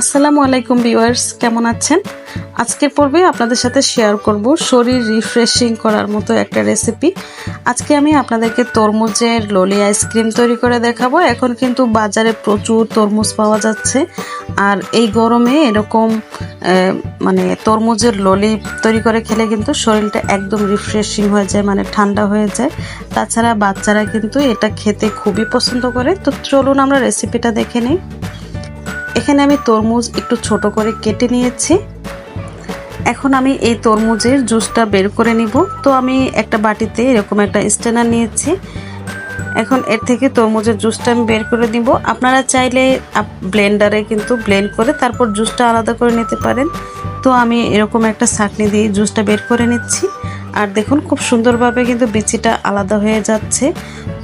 আসসালামু আলাইকুম ভিউয়ার্স, কেমন আছেন? আজকের পর্বে আপনাদের সাথে শেয়ার করব শরীর রিফ্রেশিং করার মতো একটা রেসিপি আজকে আমি আপনাদেরকে তরমুজের ললি আইসক্রিম তৈরি করে দেখাবো। এখন কিন্তু বাজারে প্রচুর তরমুজ পাওয়া যাচ্ছে। আর এই গরমে এরকম মানে তরমুজের ললি তৈরি করে খেলে কিন্তু শরীরটা একদম রিফ্রেশিং হয়ে যায় মানে ঠান্ডা হয়ে যায়। তাছাড়া বাচ্চারা কিন্তু এটা খেতে খুবই পছন্দ করে। তো চলুন আমরা রেসিপিটা দেখে নিই। এখানে আমি তরমুজ একটু ছোট করে কেটে নিয়েছি। এখন আমি এই তরমুজের জুসটা বের করে নিব। তো আমি একটা বাটিতে এরকম একটা স্ট্যানার নিয়েছি। এখন এর থেকে তরমুজের জুসটা আমি বের করে দিব আপনারা চাইলে ব্লেন্ডারে কিন্তু ব্লেন্ড করে তারপর জুসটা আলাদা করে নিতে পারেন। তো আমি এরকম একটা ছাঁকনি দিয়ে জুসটা বের করে নিচ্ছি। আর দেখুন, খুব সুন্দরভাবে কিন্তু বিচিটা আলাদা হয়ে যাচ্ছে।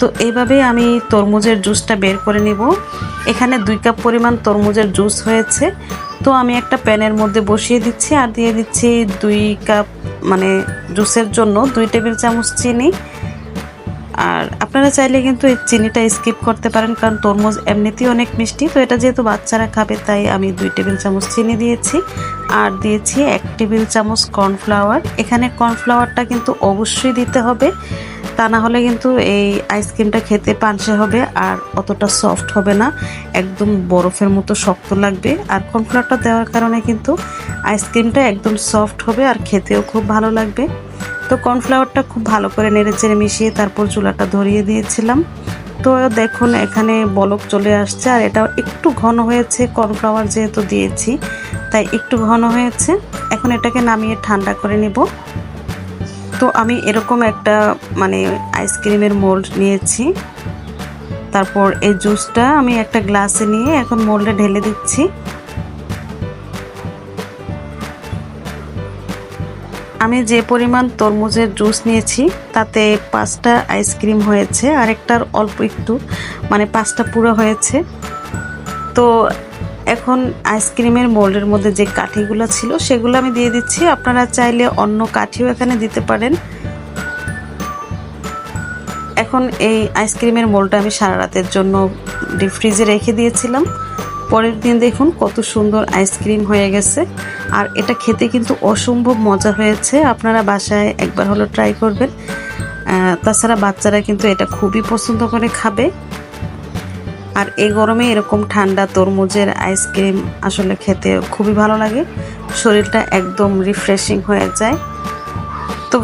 তো এইভাবে আমি তরমুজের জুসটা বের করে নিব। এখানে দুই কাপ পরিমাণ তরমুজের জুস হয়েছে। তো আমি একটা প্যানের মধ্যে বসিয়ে দিচ্ছি আর দিয়ে দিচ্ছি দুই কাপ মানে জুসের জন্য দুই টেবিল চামচ চিনি। আর আপনারা চাইলে কিন্তু এই চিনিটা স্কিপ করতে পারেন, কারণ তরমুজ এমনিতেই অনেক মিষ্টি। তো এটা যেহেতু বাচ্চারা খাবে, তাই আমি দুই টেবিল চামচ চিনি দিয়েছি আর দিয়েছি এক টেবিল চামচ কর্নফ্লাওয়ার। এখানে কর্নফ্লাওয়ারটা কিন্তু অবশ্যই দিতে হবে, তা না হলে কিন্তু এই আইসক্রিমটা খেতে পানসে হবে আর অতটা সফট হবে না, একদম বরফের মতো শক্ত লাগবে। আর কর্নফ্লাওয়ারটা দেওয়ার কারণে কিন্তু আইসক্রিমটা একদম সফট হবে আর খেতেও খুব ভালো লাগবে। তো কর্নফ্লাওয়ারটা খুব ভালো করে নেড়ে চেড়ে মিশিয়ে তারপর চুলাটা ধরিয়ে দিয়েছিলাম। তো দেখুন, এখানে বলক চলে আসছে আর এটা একটু ঘন হয়েছে, কর্নফ্লাওয়ার যেহেতু দিয়েছি, তাই একটু ঘন হয়েছে। এখন এটাকে নামিয়ে ঠান্ডা করে নেব। তো আমি এরকম একটা মানে আইসক্রিমের মোল্ড নিয়েছি। তারপর এই জুসটা আমি একটা গ্লাসে নিয়ে এখন মোল্ডে ঢেলে দিচ্ছি। আমি যে পরিমাণ তরমুজের জুস নিয়েছি, তাতে পাঁচটা আইসক্রিম হয়েছে আর একটার অল্প একটু মানে পাঁচটা পুরো হয়েছে। তো এখন আইসক্রিমের মোল্ডের মধ্যে যে কাঠিগুলো ছিল, সেগুলো আমি দিয়ে দিচ্ছি। আপনারা চাইলে অন্য কাঠিও এখানে দিতে পারেন। এখন এই আইসক্রিমের মোলটা আমি সারা রাতের জন্য ডিপ ফ্রিজে রেখে দিয়েছিলাম। পরের দিন দেখুন কত সুন্দর আইসক্রিম হয়ে গেছে। আর এটা খেতে কিন্তু অসম্ভব মজা হয়েছে। আপনারা বাসায় একবার হলো ট্রাই করবেন। তাছাড়া বাচ্চারা কিন্তু এটা খুবই পছন্দ করে খাবে। আর এই গরমে এরকম ঠান্ডা তরমুজের আইসক্রিম আসলে খেতে খুবই ভালো লাগে। শরীরটা একদম রিফ্রেশিং হয়ে যায়।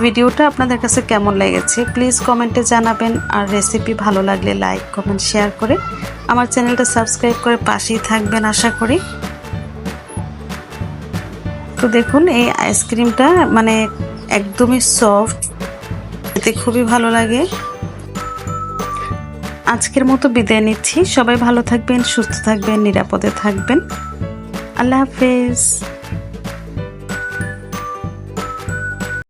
ভিডিওটা আপনাদের কাছে কেমন লেগেছে প্লিজ কমেন্টে জানাবেন। আর রেসিপি ভালো লাগলে লাইক কমেন্ট শেয়ার করে আমার চ্যানেলটা সাবস্ক্রাইব করে পাশেই থাকবেন আশা করি। তো দেখুন, এই আইসক্রিমটা মানে একদমই সফট এতে খুবই ভালো লাগে। আজকের মতো বিদায় নিচ্ছি। সবাই ভালো থাকবেন, সুস্থ থাকবেন, নিরাপদে থাকবেন। আল্লাহ হাফেজ।